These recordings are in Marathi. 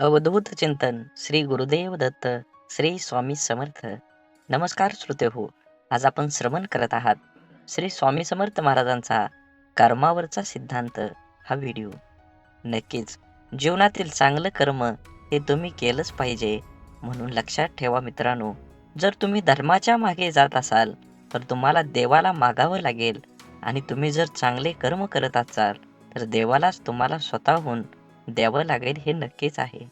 अवधूत चिंतन श्री गुरुदेव दत्त श्री स्वामी समर्थ. नमस्कार श्रोते हो आज आपण श्रवण करत आहात. श्री स्वामी समर्थ महाराजांचा कर्मावरचा सिद्धांत हा व्हिडिओ. नक्कीच जीवनातील चांगलं कर्म हे तुम्ही केलंच पाहिजे म्हणून लक्षात ठेवा मित्रांनो. जर तुम्ही धर्माच्या मागे जात असाल तर तुम्हाला देवाला मागावं लागेल. आणि तुम्ही जर चांगले कर्म करत असाल तर देवालाच तुम्हाला स्वतःहून द्यावं लागेल हे नक्कीच आहे.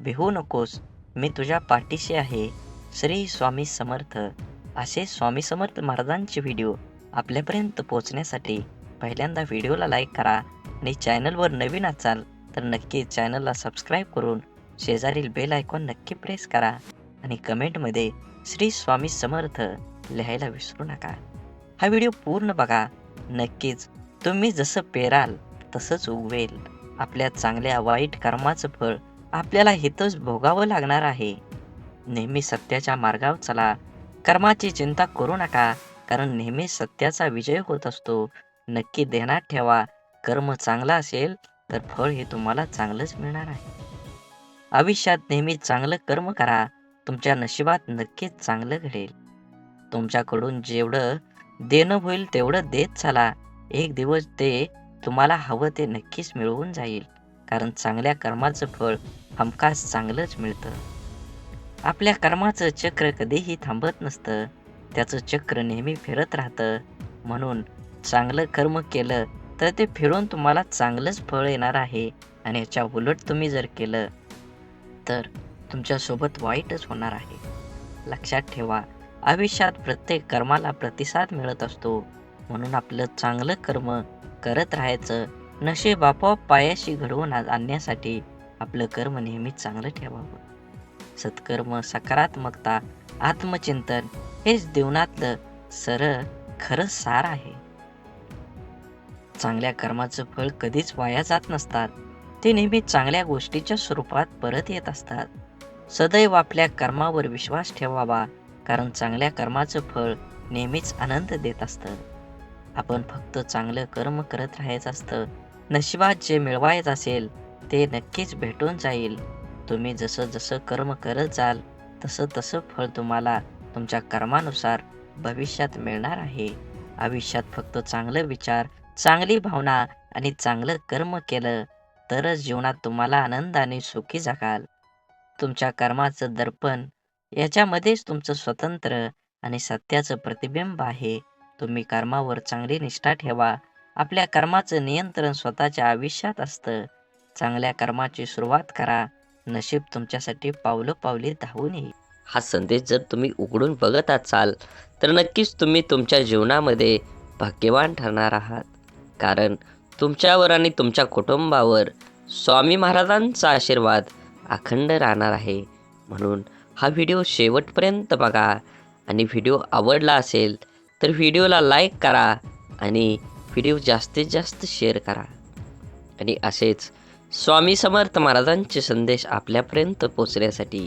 भिवू नकोस मी तुझ्या पाठीशी आहे. श्री स्वामी समर्थ. असे स्वामी समर्थ महाराजांचे व्हिडिओ आपल्यापर्यंत पोहोचण्यासाठी पहिल्यांदा व्हिडिओला लाईक करा आणि चॅनलवर नवीन असाल तर नक्की चॅनलला सबस्क्राईब करून शेजारील बेल आयकॉन नक्की प्रेस करा आणि कमेंटमध्ये श्री स्वामी समर्थ लिहायला विसरू नका. हा व्हिडिओ पूर्ण बघा. नक्कीच तुम्ही जसं पेराल तसंच उगवेल. आपल्या चांगल्या वाईट कर्माचं फळ आपल्याला हितच भोगावं लागणार आहे. नेहमी सत्याच्या मार्गावर चला. कर्माची चिंता करू नका कारण नेहमी सत्याचा विजय होत असतो. नक्की ध्यानात ठेवा. कर्म चांगला असेल तर फळ हे तुम्हाला चांगलंच मिळणार आहे. आयुष्यात नेहमी चांगलं कर्म करा. तुमच्या नशिबात नक्कीच चांगलं घडेल. तुमच्याकडून जेवढं देणं होईल तेवढं देत चला. एक दिवस ते तुम्हाला हवं ते नक्कीच मिळवून जाईल कारण चांगल्या कर्माचं फळ हमखास चांगलंच मिळतं. आपल्या कर्माचं चक्र कधीही थांबत नसतं त्याचं चक्र नेहमी फिरत राहतं. म्हणून चांगलं कर्म केलं तर ते फिरून तुम्हाला चांगलंच फळ येणार आहे आणि याच्या उलट तुम्ही जर केलं तर तुमच्यासोबत वाईटच होणार आहे. लक्षात ठेवा आयुष्यात प्रत्येक कर्माला प्रतिसाद मिळत असतो. म्हणून आपलं चांगलं कर्म करत राहायचं. नशेब आपोआप पायाशी घडवून आणण्यासाठी आपलं कर्म नेहमीच चांगलं ठेवावं. सत्कर्म सकारात्मकता आत्मचिंतन हेच जीवनातलं सरळ खरं सार आहे. चांगल्या कर्माचं फळ कधीच वाया जात नसतात. ते नेहमी चांगल्या गोष्टीच्या स्वरूपात परत येत असतात. सदैव आपल्या कर्मावर विश्वास ठेवावा कारण चांगल्या कर्माचं फळ नेहमीच आनंद देत असतं. आपण फक्त चांगलं कर्म करत राहायचं असतं. नशिबात जे मिळवायचं असेल ते नक्कीच भेटून जाईल. तुम्ही जसं जसं कर्म करत जाल तसं तसं फळ तुम्हाला तुमच्या कर्मानुसार भविष्यात मिळणार आहे. आयुष्यात फक्त चांगलं विचार चांगली भावना आणि चांगलं कर्म केलं तरच जीवनात तुम्हाला आनंदाने सुखी जगाल. तुमच्या कर्माचं दर्पण याच्यामध्येच तुमचं स्वतंत्र आणि सत्याचं प्रतिबिंब आहे. तुम्ही कर्मावर चांगली निष्ठा ठेवा. आपल्या कर्माचं नियंत्रण स्वतःच्या आयुष्यात असतं. चांगल्या कर्माची सुरुवात करा. नशीब तुमच्यासाठी पावलं पावली धावून येईल. हा संदेश जर तुम्ही उघडून बघत असाल तर नक्कीच तुम्ही तुमच्या जीवनामध्ये भाग्यवान ठरणार आहात. कारण तुमच्यावर आणि तुमच्या कुटुंबावर स्वामी महाराजांचा आशीर्वाद अखंड राहणार आहे. म्हणून हा व्हिडिओ शेवटपर्यंत बघा. आणि व्हिडिओ आवडला असेल तर व्हिडिओला लाईक करा आणि व्हिडिओ जास्तीत जास्त शेअर करा. आणि असेच स्वामी समर्थ महाराजांचे संदेश आपल्यापर्यंत पोचण्यासाठी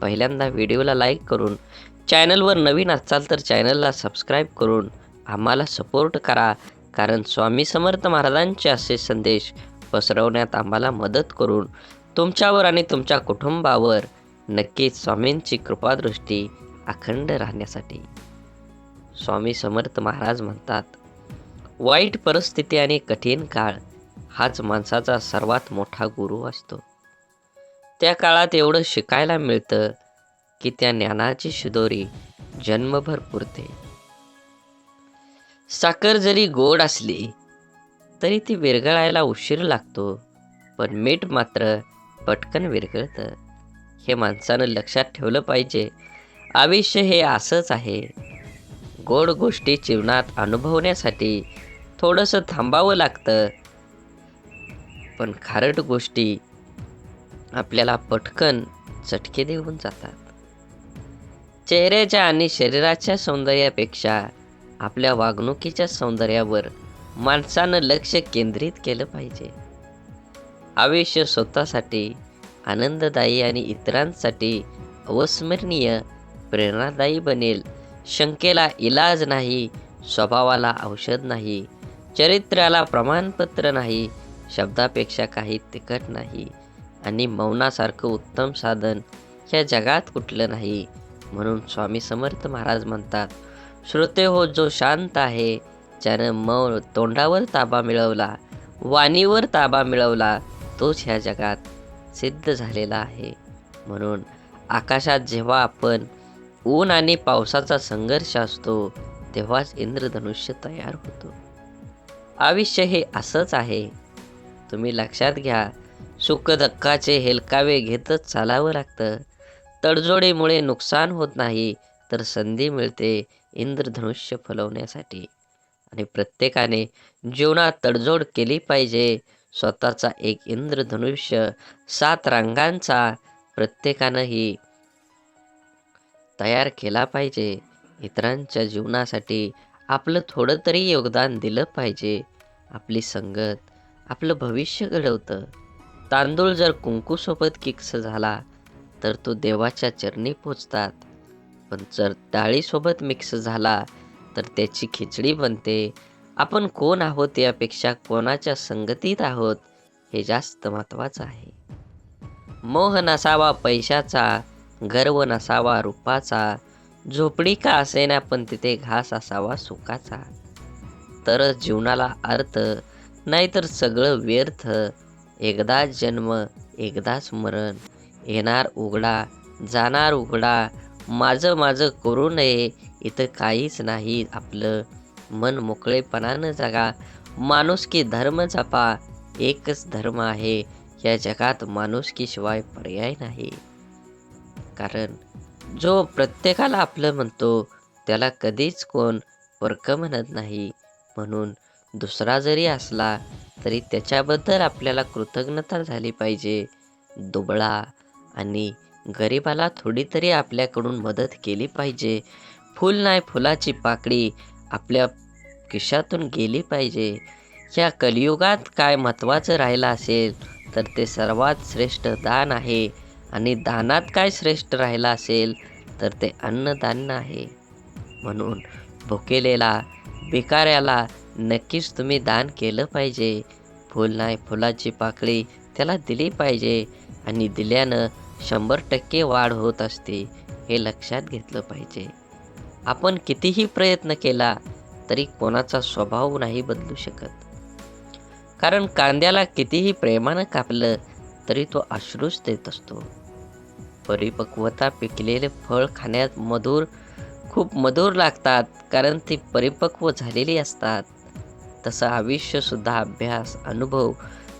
पहिल्यांदा व्हिडिओला लाईक करून चॅनलवर नवीन असाल तर चॅनलला सबस्क्राईब करून आम्हाला सपोर्ट करा. कारण स्वामी समर्थ महाराजांचे असे संदेश पसरवण्यात आम्हाला मदत करून तुमच्यावर आणि तुमच्या कुटुंबावर नक्कीच स्वामींची कृपादृष्टी अखंड राहण्यासाठी. स्वामी समर्थ महाराज म्हणतात वाईट परिस्थिती आणि कठीण काळ हाच माणसाचा सर्वात मोठा गुरु असतो. त्या काळात एवढं शिकायला मिळतं की त्या ज्ञानाची शिदोरी जन्मभर पुरते. साखर जरी गोड असली तरी ती विरघळायला उशीर लागतो पण मीठ मात्र पटकन विरघळतं. हे माणसानं लक्षात ठेवलं पाहिजे. आयुष्य हे असंच आहे. गोड गोष्टी जीवनात अनुभवण्यासाठी थोडंसं थांबावं लागतं. पण खारट गोष्टी आपल्याला पटकन चटके देऊन जातात. चेहऱ्याच्या आणि शरीराच्या सौंदर्यापेक्षा आपल्या वागणुकीच्या सौंदर्यावर माणसानं लक्ष केंद्रित केलं पाहिजे. आयुष्य स्वतःसाठी आनंददायी आणि इतरांसाठी अविस्मरणीय प्रेरणादायी बनेल शंकेला इलाज नाही स्वभावाला औषध नाही चरित्राला प्रमाणपत्र नाही शब्दापेक्षा काही तिखट नाही आणि मौनासारखं उत्तम साधन ह्या जगात कुठलं नाही म्हणून स्वामी समर्थ महाराज म्हणतात श्रोते हो जो शांत आहे ज्यानं मौन तोंडावर ताबा मिळवला वाणीवर ताबा मिळवला तोच ह्या जगात सिद्ध झालेला आहे. म्हणून आकाशात जेव्हा आपण ऊन आणि पावसाचा संघर्ष असतो तेव्हाच इंद्रधनुष्य तयार होतो. आयुष्य हे असंच आहे. तुम्ही लक्षात घ्या सुखदक्काचे हेलकावे घेतच चालावं लागतं. तडजोडीमुळे नुकसान होत नाही तर संधी मिळते इंद्रधनुष्य फलवण्यासाठी. आणि प्रत्येकाने जीवनात तडजोड केली पाहिजे. स्वतःचा एक इंद्रधनुष्य सात रंगांचा प्रत्येकानंही तयार केला पाहिजे. इतरांच्या जीवनासाठी आपलं थोडं तरी योगदान दिलं पाहिजे. आपली संगत आपलं भविष्य घडवतं. तांदूळ जर कुंकूसोबत किक्स झाला तर तो देवाच्या चरणी पोचतात. पण जर डाळीसोबत मिक्स झाला तर त्याची खिचडी बनते. आपण कोण आहोत यापेक्षा कोणाच्या संगतीत आहोत हे जास्त महत्त्वाचं आहे. मोह नसावा पैशाचा गर्व नसावा रूपाचा. झोपडी का असेना पण तिथे घास असावा सुखाचा. तरच जीवनाला अर्थ नाहीतर सगळं व्यर्थ. एकदाच जन्म एकदाच मरण. येणार उघडा जाणार उघडा. माझं माझं करू नये इथं काहीच नाही आपलं. मन मोकळेपणानं जगा. माणुसकी धर्म जपा एकच धर्म आहे. या जगात माणुसकीशिवाय पर्याय नाही. कारण जो प्रत्येकाला आपलं म्हणतो त्याला कधीच कोण परक म्हणत नाही. म्हणून दुसरा जरी असला तरी त्याच्याबद्दल आपल्याला कृतज्ञता झाली पाहिजे. दुबळा आणि गरिबाला थोडी तरी आपल्याकडून मदत केली पाहिजे. फूल नाही फुलाची पाकळी आपल्या खिशातून गेली पाहिजे. ह्या कलियुगात काय महत्त्वाचं राहिलं असेल तर ते सर्वात श्रेष्ठ दान आहे. आणि दानात काय श्रेष्ठ राहिलं असेल तर ते अन्नदान आहे. म्हणून भुकेलेला भिकाऱ्याला नक्कीच तुम्ही दान केलं पाहिजे. फूल नाही फुलाची पाकळी त्याला दिली पाहिजे आणि दिल्यानं शंभर टक्के वाढ होत असते हे लक्षात घेतलं पाहिजे. आपण कितीही प्रयत्न केला तरी कोणाचा स्वभाव नाही बदलू शकत. कारण कांद्याला कितीही प्रेमानं कापलं तरी तो अश्रूच देत असतो. परिपक्वता पिकलेले फळ खाण्यात मधुर खूप मधुर लागतात कारण ते परिपक्व झालेली असतात. तसं आयुष्यसुद्धा अभ्यास अनुभव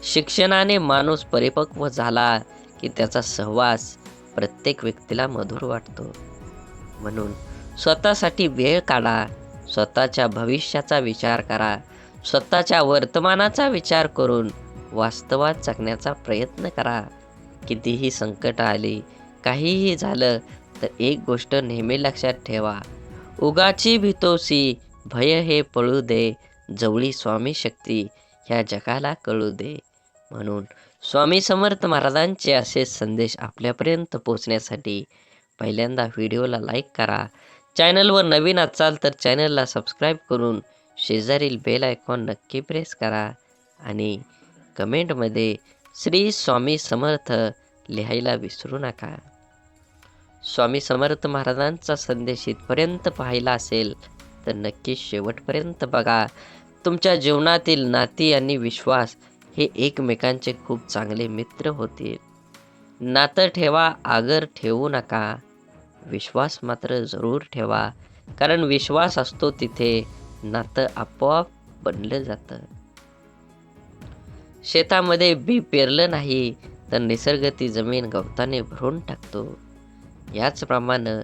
शिक्षणाने माणूस परिपक्व झाला की त्याचा सहवास प्रत्येक व्यक्तीला मधुर वाटतो. म्हणून स्वतःसाठी वेळ काढा स्वतःच्या भविष्याचा विचार करा स्वतःच्या वर्तमानाचा विचार करून वास्तवात जगण्याचा प्रयत्न करा. कितीही संकट आली काहीही झालं तर एक गोष्ट नेहमी लक्षात ठेवा. उगाची भीतोसी भय हे पळू दे जवळी स्वामी शक्ती ह्या जगाला कळू दे. म्हणून स्वामी समर्थ महाराजांचे असे संदेश आपल्यापर्यंत पोचण्यासाठी पहिल्यांदा व्हिडिओला लाईक करा. चॅनलवर नवीन असाल तर चॅनलला सबस्क्राईब करून शेजारील बेल आयकॉन नक्की प्रेस करा आणि कमेंटमध्ये श्री स्वामी समर्थ लिहायला विसरू नका. स्वामी समर्थ महाराजांचा संदेश इथपर्यंत पाहिला असेल तर नक्की शेवटपर्यंत बघा. तुमच्या जीवनातील नाती आणि विश्वास हे एकमेकांचे खूप चांगले मित्र होतील. नातं ठेवा आगर ठेवू नका. विश्वास मात्र जरूर ठेवा कारण विश्वास असतो तिथे नातं आपोआप बनलं जातं. शेतामध्ये बी पेरलं नाही तर निसर्ग ती जमीन गवताने भरून टाकतो. याचप्रमाणे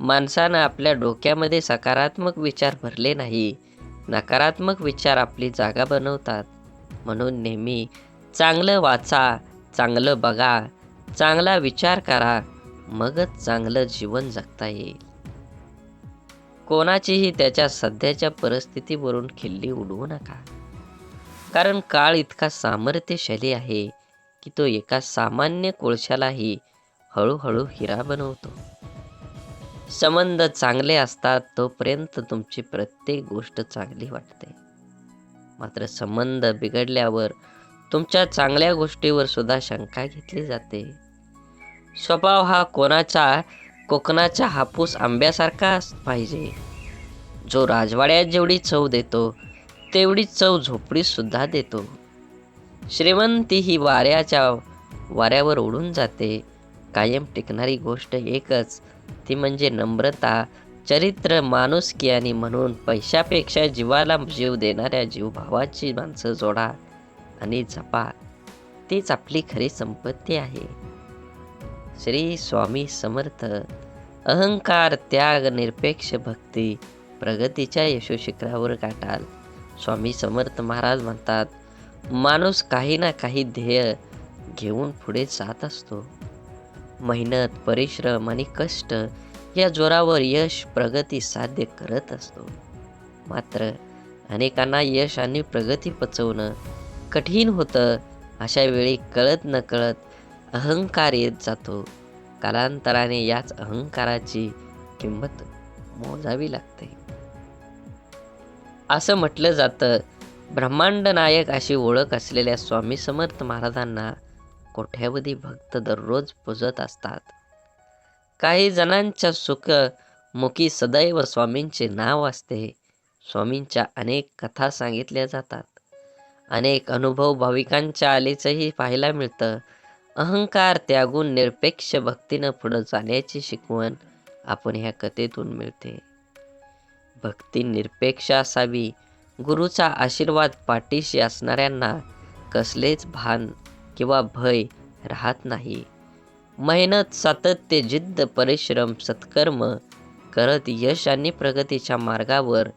माणसानं आपल्या डोक्यामध्ये सकारात्मक विचार भरले नाही. नकारात्मक विचार आपली जागा बनवतात. म्हणून नेहमी चांगलं वाचा चांगलं बघा चांगला विचार करा मगच चांगलं जीवन जगता येईल. कोणाचीही त्याच्या सध्याच्या परिस्थितीवरून खिल्ली उडवू नका. कारण काळ इतका सामर्थ्यशाली आहे की तो एका सामान्य कोळशालाही हळूहळू हिरा बनवतो. संबंध चांगले असतात तोपर्यंत तुमची प्रत्येक गोष्ट चांगली वाटते. मात्र संबंध बिघडल्यावर तुमच्या चांगल्या गोष्टीवर सुद्धा शंका घेतली जाते. स्वभाव हा कोणाचा कोकणाच्या हापूस आंब्यासारखा पाहिजे. जो राजवाड्यात जेवढी चव देतो तेवढी चव झोपडीसुद्धा देतो. श्रीमंती ही वाऱ्याच्या वाऱ्यावर उडून जाते. कायम टिकणारी गोष्ट एकच. ती म्हणजे नम्रता चरित्र माणुसकी आणि म्हणून पैशापेक्षा जीवाला जीव देणाऱ्या जीवभावाची माणसं जोडा आणि जपा. तीच आपली खरी संपत्ती आहे. श्री स्वामी समर्थ. अहंकार त्याग निरपेक्ष भक्ती प्रगतीच्या यशोशिखरावर गाठाल. स्वामी समर्थ महाराज म्हणतात माणूस काही ना काही ध्येय घेऊन पुढे जात असतो. मेहनत परिश्रम आणि कष्ट या जोरावर यश प्रगती साध्य करत असतो. मात्र अनेकांना यश आणि प्रगती पचवणं कठीण होतं अशा वेळी कळत न कळत अहंकार येत जातो. कालांतराने याच अहंकाराची किंमत मोजावी लागते. असं म्हटलं जातं ब्रह्मांड नायक अशी ओळख असलेल्या स्वामी समर्थ महाराजांना कोठ्यावधी भक्त दररोज पुजत असतात. काही जणांच्या सुख मुखी सदैव स्वामींचे नाव असते. स्वामींच्या अनेक कथा सांगितल्या जातात. अनेक अनुभव भाविकांच्या आलेचंही पाहायला मिळतं. अहंकार त्यागून निरपेक्ष भक्तीनं पुढं जाण्याची शिकवण आपण ह्या कथेतून मिळते. भक्ती निरपेक्ष असावी गुरुचा आशीर्वाद पाठीशी असणाऱ्यांना कसलेच भान किंवा भय राहत नाही. मेहनत सातत्य जिद्द परिश्रम सत्कर्म करत यश आणि प्रगतीच्या मार्गावर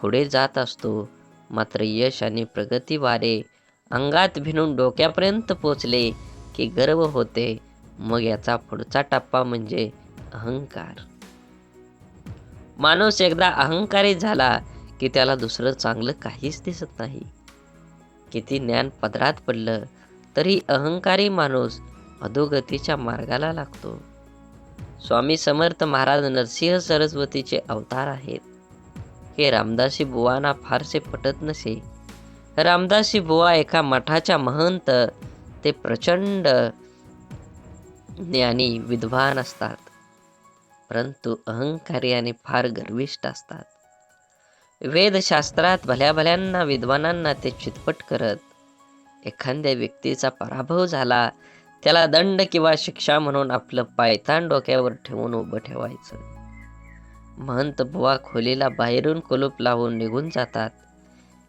पुढे जात असतो. मात्र यश आणि प्रगती वारे अंगात भिनून डोक्यापर्यंत पोचले की गर्व होते. मग याचा पुढचा टप्पा म्हणजे अहंकार. माणूस एकदा अहंकारी झाला की त्याला दुसरं चांगलं काहीच दिसत नाही. किती ज्ञान पदरात पडलं तरी अहंकारी माणूस अधोगतीच्या मार्गाला लागतो. स्वामी समर्थ महाराज नरसिंह सरस्वतीचे अवतार आहेत. हे रामदासी बुवांना फारसे पटत नसे. रामदासी बुवा एका मठाच्या महंत ते प्रचंड ज्ञानी विद्वान असतात. परंतु अहंकारी आणि फार गर्विष्ट असतात. वेदशास्त्रात भल्या भल्यांना विद्वानांना ते चितपट करत एखाद्या व्यक्तीचा पराभव झाला त्याला दंड किंवा शिक्षा म्हणून आपलं पायथान डोक्यावर ठेवून उभं ठेवायचं. महंत बुवा खोलीला बाहेरून कुलूप लावून निघून जातात.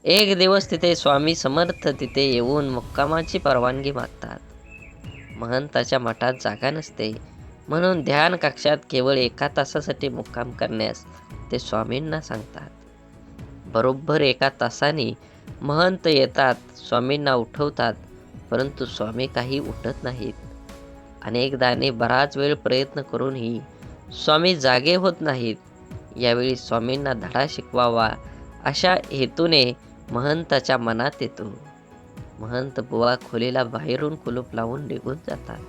एक दिवस तिथे स्वामी समर्थ तिथे येऊन मुक्कामाची परवानगी मागतात. महंताच्या मठात जागा नसते म्हणून ध्यान कक्षात केवळ एका तासासाठी मुक्काम करण्यास ते स्वामींना सांगतात. बरोबर एका तासाने महंत येतात स्वामींना उठवतात परंतु स्वामी काही उठत नाहीत. अनेकदा बराच वेळ प्रयत्न करूनही स्वामी जागे होत नाहीत. यावेळी स्वामींना धडा शिकवावा अशा हेतूने महंताच्या मनात येतो. महंत बुवा खोलीला बाहेरून कुलूप लावून निघून जातात.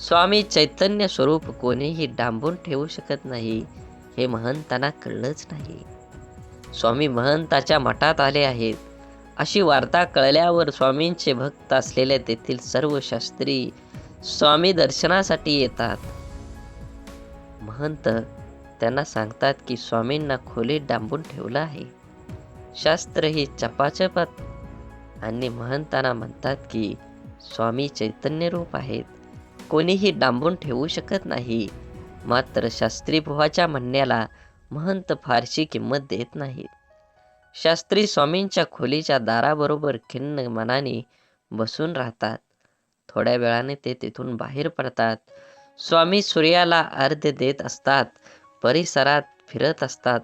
स्वामी चैतन्य स्वरूप कोणीही डांबून ठेवू शकत नाही हे महंतांना कळलंच नाही. स्वामी महंताच्या मठात आले आहेत. अशी वार्ता कळल्यावर स्वामींचे भक्त असलेले तेथील सर्व शास्त्री स्वामी दर्शनासाठी येतात. महंत त्यांना सांगतात की स्वामींना खोलीत डांबून ठेवलं आहे. शास्त्र ही चपाचपत आणि महंतांना म्हणतात की स्वामी चैतन्य रूप आहेत. कोणीही डांबून ठेवू शकत नाही. मात्र शास्त्री बुवाच्या म्हणण्याला महंत फारशी किंमत देत नाहीत. शास्त्री स्वामींच्या खोलीच्या दाराबरोबर खिन्न मनाने बसून राहतात. थोड्या वेळाने ते तिथून बाहेर पडतात. स्वामी सूर्याला अर्ध्य देत असतात. परिसरात फिरत असतात.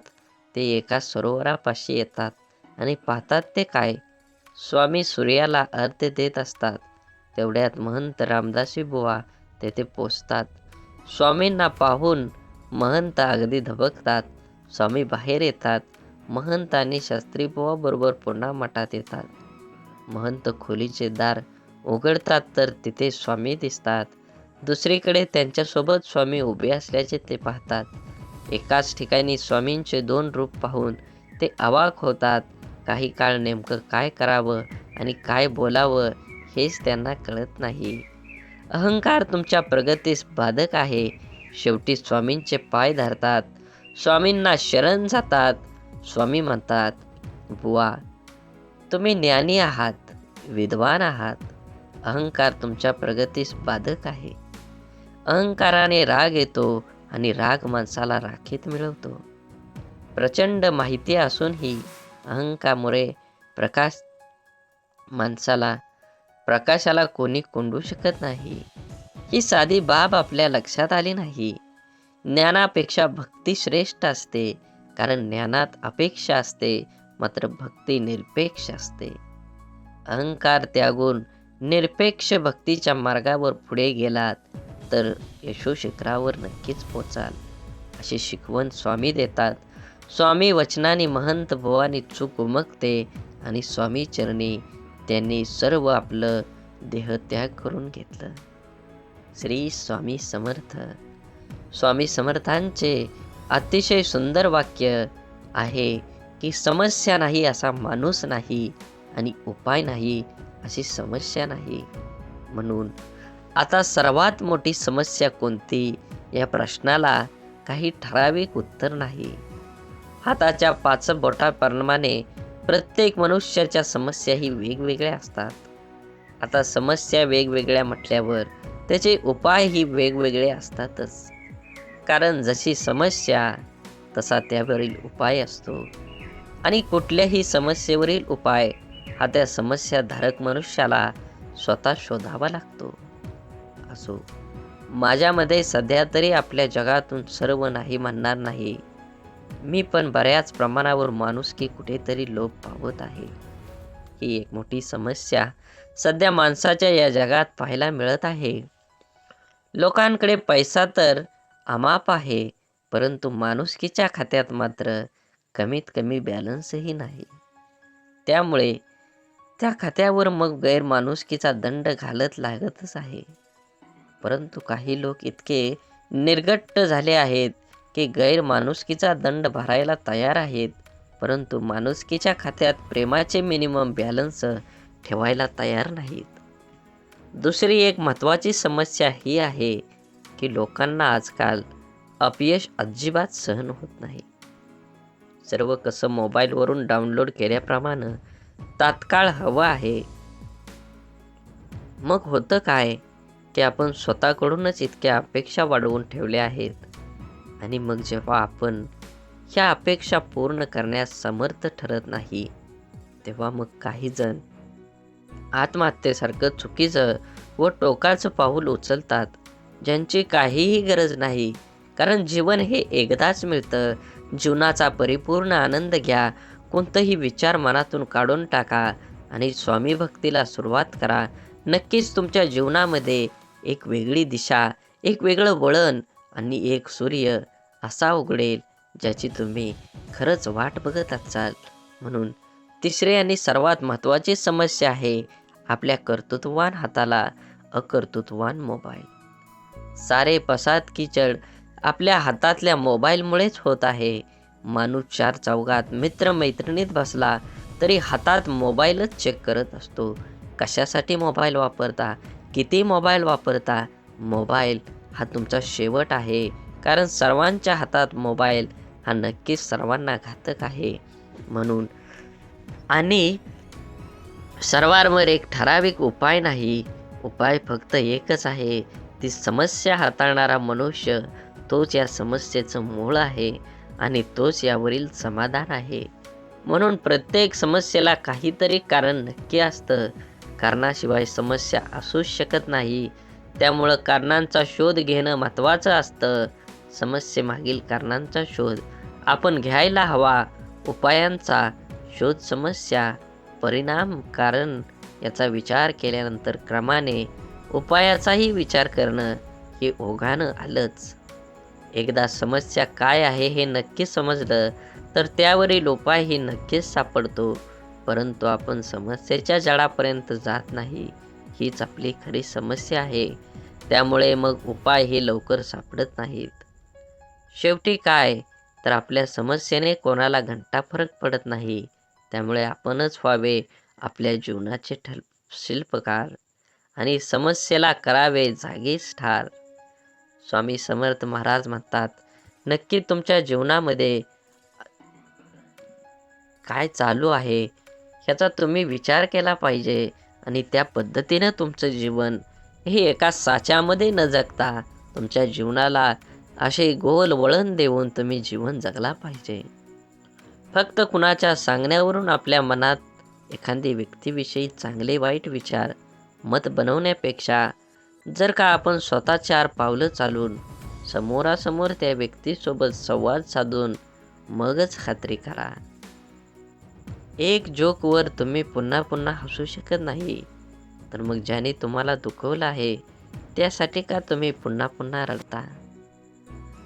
ते एका सरोवरापाशी येतात. आणि पाहतात ते काय? स्वामी सूर्याला अर्ध्य देत असतात. तेवढ्यात महंत रामदासी बुवा तेथे पोचतात. स्वामींना पाहून महंत अगदी धबकतात. स्वामी बाहेर येतात. महंत आणि शास्त्री बरोबर पुन्हा मठात येतात. महंत खोलीचे दार उघडतात तर तिथे स्वामी दिसतात. दुसरीकडे त्यांच्यासोबत स्वामी उभे असल्याचे ते पाहतात. एकाच ठिकाणी स्वामींचे दोन रूप पाहून ते अवाक होतात. काही काळ नेमकं काय करावं आणि काय बोलावं हेच त्यांना कळत नाही. अहंकार तुमच्या प्रगतीस बाधक आहे. शेवटी स्वामींचे पाय धरतात. स्वामींना शरण जातात. स्वामी म्हणतात बुवा तुम्ही ज्ञानी आहात विद्वान आहात. अहंकार तुमच्या प्रगतीस बाधक आहे. अहंकाराने राग येतो आणि राग माणसाला राखीत मिळवतो. प्रचंड माहिती असूनही अहंकामुळे प्रकाश माणसाला प्रकाशाला कोणी कोंडू शकत नाही. ही साधी बाब आपल्या लक्षात आली नाही. ज्ञानापेक्षा भक्ती श्रेष्ठ असते. कारण ज्ञानात अपेक्षा असते मात्र भक्ती निरपेक्ष असते. अहंकार त्यागून निरपेक्ष भक्तीच्या मार्गावर पुढे गेलात तर यशोशिखरावर नक्कीच पोचाल. अशी शिकवण स्वामी देतात. स्वामी वचनाने महंत भवानी चूक उमगते आणि स्वामी चरणी त्यांनी सर्व आपलं देहत्याग करून घेतलं. श्री स्वामी समर्थ. स्वामी समर्थांचे अतिशय सुंदर वाक्य आहे की समस्या नाही असा माणूस नाही आणि उपाय नाही अशी समस्या नाही. म्हणून आता सर्वात मोठी समस्या कोणती? या प्रश्नाला काही ठराविक उत्तर नाही. हाताच्या पाच बोटाप्रमाणे प्रत्येक मनुष्याच्या समस्या ही वेगवेगळ्या असतात. आता समस्या वेगवेगळ्या म्हटल्यावर त्याचे उपायही वेगवेगळे असतातच. कारण जशी समस्या तसा त्यावरील उपाय असतो. आणि कुठल्याही समस्येवरील उपाय हा त्या समस्याधारक मनुष्याला स्वतः शोधावा लागतो. असो माझ्यामध्ये सध्या तरी आपल्या जगातून सर्व नाही म्हणणार नाही. मी पण बऱ्याच प्रमाणावर माणूस की कुठेतरी लोप पावत आहे. ही एक मोठी समस्या सध्या माणसाच्या या जगात पाहायला मिळत आहे. लोकांकडे पैसा तर अमाप आहे परंतु माणुसकीच्या खात्यात मात्र कमीत कमी बॅलन्सही नाही. त्यामुळे त्या खात्यावर मग गैरमाणुसकीचा दंड घालत लागतच आहे. परंतु काही लोक इतके निर्गट्ट झाले आहेत की गैरमाणुसकीचा दंड भरायला तयार आहेत परंतु माणुसकीच्या खात्यात प्रेमाचे मिनिमम बॅलन्स ठेवायला तयार नाहीत. दुसरी एक महत्त्वाची समस्या ही आहे की लोकांना आजकाल अपयश अजिबात सहन होत नाही. सर्व कसं मोबाईलवरून डाउनलोड केल्याप्रमाणे तात्काळ हवं आहे. मग होतं काय? की आपण स्वतःकडूनच इतक्या अपेक्षा वाढवून ठेवल्या आहेत. आणि मग जेव्हा आपण ह्या अपेक्षा पूर्ण करण्यास समर्थ ठरत नाही तेव्हा मग काही जण आत्महत्येसारखं चुकीचं व टोकाचं पाऊल उचलतात. ज्यांची काहीही गरज नाही. कारण जीवन हे एकदाच मिळतं. जीवनाचा परिपूर्ण आनंद घ्या. कोणतंही विचार मनातून काढून टाका आणि स्वामी भक्तीला सुरुवात करा. नक्कीच तुमच्या जीवनामध्ये एक वेगळी दिशा एक वेगळं वळण आणि एक सूर्य असा उघडेल ज्याची तुम्ही खरंच वाट बघत असाल. म्हणून तिसरी आणि सर्वात महत्त्वाची समस्या आहे आपल्या कर्तृत्ववान हाताला अकर्तृत्ववान मोबाईल. सारे पसाद किचड आपल्या हातातल्या मोबाईलमुळेच होत आहे. माणूस चार चौघात मित्रमैत्रिणीत बसला तरी हातात मोबाईलच चेक करत असतो. कशासाठी मोबाईल वापरता? किती मोबाईल वापरता? मोबाईल हा तुमचा शेवट आहे. कारण सर्वांच्या हातात मोबाईल हा नक्कीच सर्वांना घातक आहे. म्हणून आणि सर्वांवर एक ठराविक उपाय नाही. उपाय फक्त एकच आहे. ती समस्या हाताळणारा मनुष्य तोच या समस्येचं मूळ आहे आणि तोच यावरील समाधान आहे. म्हणून प्रत्येक समस्येला काहीतरी कारण नक्की असतं. कारणाशिवाय समस्या असूच शकत नाही. त्यामुळं कारणांचा शोध घेणं महत्त्वाचं असतं. समस्येमागील कारणांचा शोध. आपण घ्यायला हवा. उपायांचा शोध समस्या परिणाम कारण याचा विचार केल्यानंतर क्रमाने उपायाचाही विचार करणं हे ओघानं आलंच. एकदा समस्या काय आहे हे नक्की समजलं तर त्यावरील उपायही नक्कीच सापडतो. परंतु आपण समस्येच्या जळापर्यंत जात नाही हीच आपली खरी समस्या आहे. त्यामुळे मग उपाय हे लवकर सापडत नाहीत. शेवटी काय? तर आपल्या समस्येने कोणाला घंटा फरक पडत नाही. त्यामुळे आपणच व्हावे आपल्या जीवनाचे ठल शिल्पकार. आणि समस्येला करावे जागीच ठार. स्वामी समर्थ महाराज म्हणतात नक्की तुमच्या जीवनामध्ये काय चालू आहे? ह्याचा तुम्ही विचार केला पाहिजे आणि त्या पद्धतीनं तुमचं जीवन हे एका साच्यामध्ये न जगता तुमच्या जीवनाला असे गोल वळण देऊन तुम्ही जीवन जगला पाहिजे. फक्त कुणाच्या सांगण्यावरून आपल्या मनात एखादी व्यक्तीविषयी चांगले वाईट विचार मत बनवण्यापेक्षा जर का आपण स्वतः चार पावलं चालून समोरासमोर त्या व्यक्तीसोबत संवाद साधून मगच खात्री करा. एक जोकवर तुम्ही पुन्हा पुन्हा हसू शकत नाही तर मग ज्याने तुम्हाला दुखवलं आहे त्यासाठी का तुम्ही पुन्हा पुन्हा रडता?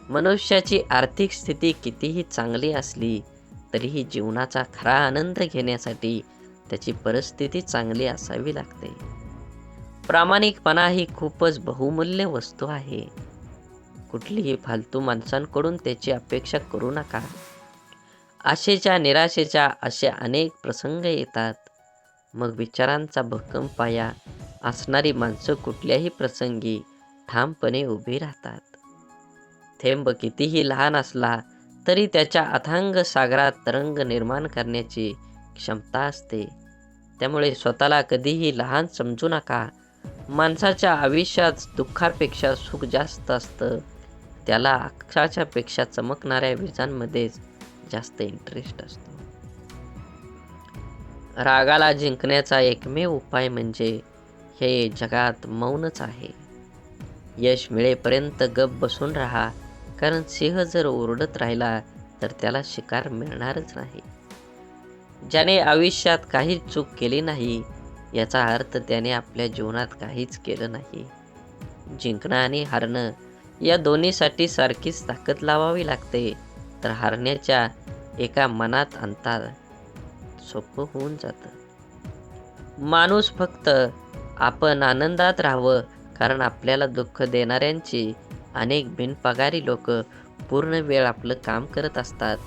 मनुष्याची आर्थिक स्थिती कितीही चांगली असली तरीही जीवनाचा खरा आनंद घेण्यासाठी त्याची परिस्थिती चांगली असावी लागते. प्रामाणिकपणा ही खूपच बहुमूल्य वस्तू आहे. कुठलीही फालतू माणसांकडून त्याची अपेक्षा करू नका. आशेच्या निराशेच्या असे अनेक प्रसंग येतात. मग विचारांचा भक्कम पाया असणारी माणसं कुठल्याही प्रसंगी ठामपणे उभी राहतात. थेंब कितीही लहान असला तरी त्याच्या अथांग सागरात तरंग निर्माण करण्याची क्षमता असते. त्यामुळे स्वतःला कधीही लहान समजू नका. माणसाच्या आयुष्यात दुःखापेक्षा सुख जास्त असतं. त्याला अक्षाच्या पेक्षा चमकणाऱ्या विजांमध्येच जास्त इंटरेस्ट असतो. रागाला जिंकण्याचा एकमेव उपाय म्हणजे हे जगात मौनच आहे. यश मिळेपर्यंत गप बसून राहा कारण सिंह जर ओरडत राहिला तर त्याला शिकार मिळणारच नाही. ज्याने आयुष्यात काहीच चूक केली नाही याचा अर्थ त्याने आपल्या जीवनात काहीच केलं नाही. जिंकणं आणि हारणं या दोन्हीसाठी सारखीच ताकद लावावी लागते. तर हारण्याच्या एका मनात अंतर सोपं होऊन जातं. माणूस फक्त आपण आनंदात राहावं कारण आपल्याला दुःख देणाऱ्यांची अनेक बिनपगारी लोक पूर्ण वेळ आपलं काम करत असतात.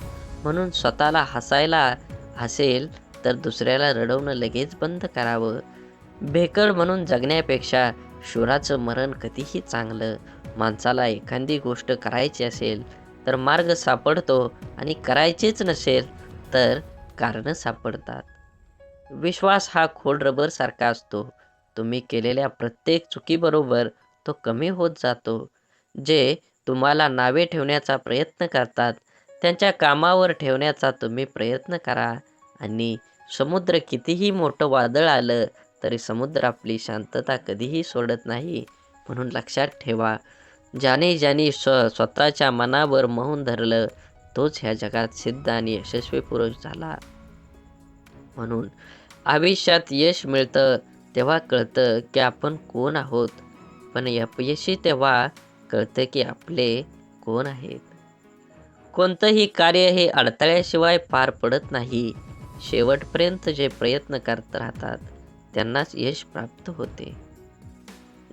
म्हणून स्वतःला हसायला हसेल तर दुसऱ्याला रडवणं लगेच बंद करावं. भेकड म्हणून जगण्यापेक्षा शुराचं मरण कधीही चांगलं. माणसाला एखादी गोष्ट करायची असेल तर मार्ग सापडतो आणि करायचेच नसेल तर कारणं सापडतात. विश्वास हा खोल रबरसारखा असतो. तुम्ही केलेल्या प्रत्येक चुकीबरोबर तो कमी होत जातो. जे तुम्हाला नावे ठेवण्याचा प्रयत्न करतात त्यांच्या कामावर ठेवण्याचा तुम्ही प्रयत्न करा आणि समुद्र कितीही मोठं वादळ आलं तरी समुद्र आपली शांतता कधीही सोडत नाही म्हणून लक्षात ठेवा. ज्याने ज्याने स्व स्वतःच्या मनावर मौन धरलं तोच ह्या जगात सिद्ध आणि यशस्वी पुरुष झाला. म्हणून आयुष्यात यश मिळतं तेव्हा कळतं की आपण कोण आहोत. पण अपयशी तेव्हा कळतं की आपले कोण आहेत. कोणतंही कार्य हे अडथळ्याशिवाय पार पडत नाही. शेवटपर्यंत जे प्रयत्न करत राहतात त्यांनाच यश प्राप्त होते.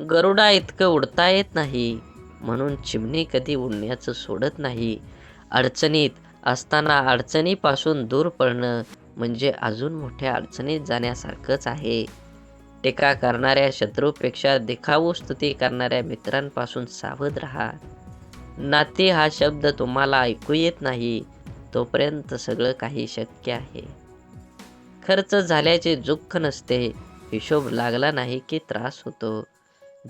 गरुडा इतकं उडता येत नाही म्हणून चिमणी कधी उडण्याचं सोडत नाही. अडचणीत असताना अडचणीपासून दूर पडणं म्हणजे अजून मोठ्या अडचणीत जाण्यासारखंच आहे. टीका करणाऱ्या शत्रूपेक्षा देखावू स्तुती करणाऱ्या मित्रांपासून सावध राहा. नाती हा शब्द तुम्हाला ऐकू येत नाही तोपर्यंत सगळं काही शक्य आहे. खर्च झाल्याचे दुःख नसते. हिशोब लागला नाही की त्रास होतो.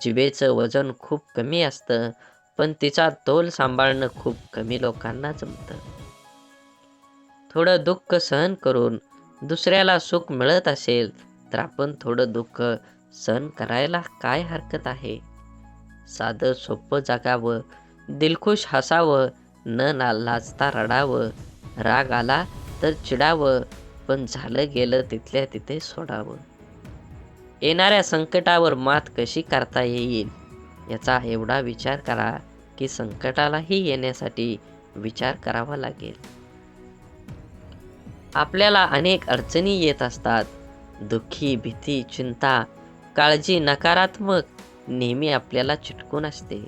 जिभेचं वजन खूप कमी असतं पण तिचा तोल सांभाळणं खूप कमी लोकांना जमतं. थोडं दुःख सहन करून दुसऱ्याला सुख मिळत असेल तर आपण थोडं दुःख सहन करायला काय हरकत आहे? साधं सोपं जगावं दिलखुश हसावं न ना लाजता रडावं राग आला तर चिडावं पण झालं गेलं तिथल्या तिथे सोडावं. येणाऱ्या संकटावर मात कशी करता येईल? याचा एवढा विचार करा की संकटालाही येण्यासाठी विचार करावा लागेल. आपल्याला अनेक अडचणी येत असतात. दुःखी भीती चिंता काळजी नकारात्मक नेहमी आपल्याला चिटकून असते.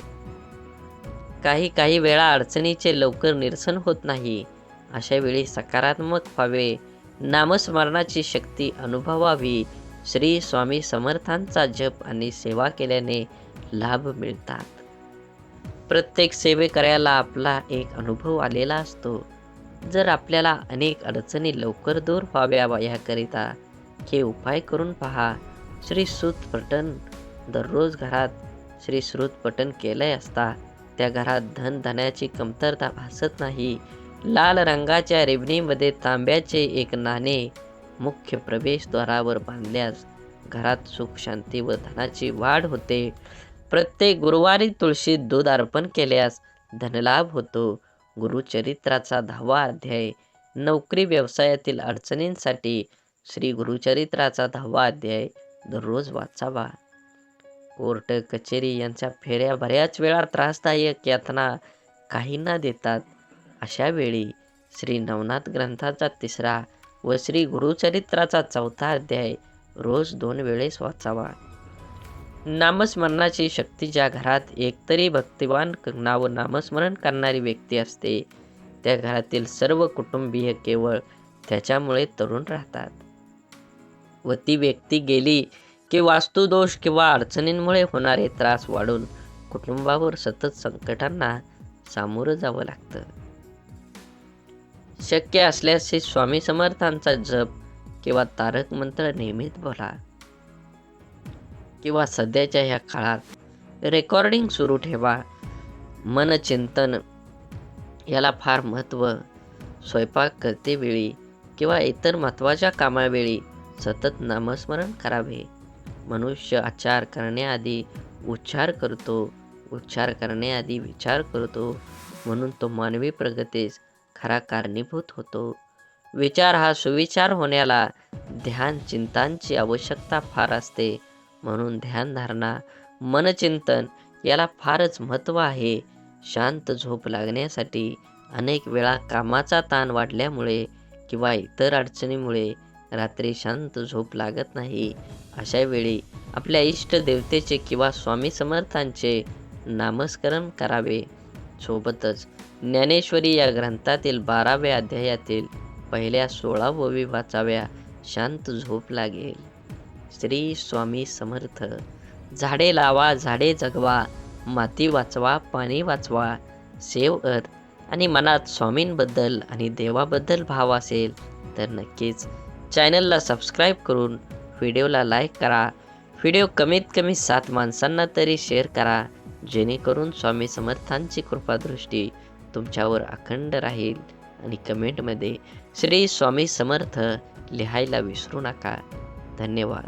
काही काही वेळा अडचणीचे लवकर निरसन होत नाही. अशा वेळी सकारात्मक व्हावे नामस्मरणाची शक्ती अनुभवावी. श्री स्वामी समर्थांचा जप आणि सेवा केल्याने लाभ मिळतात. प्रत्येक सेवेकऱ्याला आपला एक अनुभव आलेला असतो. जर आपल्याला अनेक अडचणी लवकर दूर व्हाव्या याकरिता हे उपाय करून पहा. श्री सूत पठण दररोज घरात श्री श्रुत पठण केलंय असता त्या घरात धन धनाची कमतरता भासत नाही. लाल रंगाच्या रेबणीमध्ये तांब्याचे एक नाणे मुख्य प्रवेशद्वारावर बांधल्यास घरात सुख शांती व धनाची वाढ होते. प्रत्येक गुरुवारी तुळशीत दूध अर्पण केल्यास धनलाभ होतो. गुरुचरित्राचा दहावा अध्याय. नोकरी व्यवसायातील अडचणींसाठी श्री गुरुचरित्राचा दहावा अध्याय दररोज वाचावा. कोर्ट कचेरी यांच्या फेऱ्या बऱ्याच वेळा त्रासदायक यातना काहींना देतात. अशावेळी श्री नवनाथ ग्रंथाचा तिसरा व श्री गुरुचरित्राचा चौथा अध्याय रोज दोन वेळेस वाचावा. नामस्मरणाची शक्ती ज्या घरात एकतरी भक्तिवान नाव नामस्मरण करणारी व्यक्ती असते त्या घरातील सर्व कुटुंबीय केवळ त्याच्यामुळे तरुण राहतात. व ती व्यक्ती गेली की वास्तुदोष किंवा अडचणींमुळे होणारे त्रास वाढून कुटुंबावर सतत संकटांना सामोरं जावं लागतं. शक्य असल्यास श्री स्वामी समर्थांचा जप किंवा तारक मंत्र नेहमीच बोला. किंवा सध्याच्या ह्या काळात रेकॉर्डिंग सुरू ठेवा. मनचिंतन याला फार महत्त्व स्वयंपाक करतेवेळी किंवा इतर महत्त्वाच्या कामावेळी सतत नामस्मरण करावे. मनुष्य आचार करण्याआधी उच्चार करतो. उच्चार करण्याआधी विचार करतो. म्हणून तो मानवी प्रगतीस खरा कारणीभूत होतो. विचार हा सुविचार होण्याला ध्यान चिंतांची आवश्यकता फार असते. म्हणून ध्यानधारणा मनचिंतन याला फारच महत्त्व आहे. शांत झोप लागण्यासाठी अनेक वेळा कामाचा ताण वाढल्यामुळे किंवा इतर अडचणीमुळे रात्री शांत झोप लागत नाही. अशा वेळी आपल्या इष्ट देवतेचे किंवा स्वामी समर्थांचे नामस्मरण करावे. सोबतच ज्ञानेश्वरी या ग्रंथातील बाराव्या अध्यायातील पहिल्या सोळा ओवी वाचाव्या शांत झोप लागेल. श्री स्वामी समर्थ. झाडे लावा झाडे जगवा माती वाचवा पाणी वाचवा. सेव अत आणि मनात स्वामींबद्दल आणि देवाबद्दल भाव असेल तर नक्कीच चॅनलला सबस्क्राईब करून व्हिडिओला लाईक करा. व्हिडिओ कमीत कमी सात माणसांना तरी शेअर करा. जेणेकरून स्वामी समर्थांची कृपादृष्टी तुमच्यावर अखंड राहील आणि कमेंटमध्ये श्री स्वामी समर्थ लिहायला विसरू नका. धन्यवाद.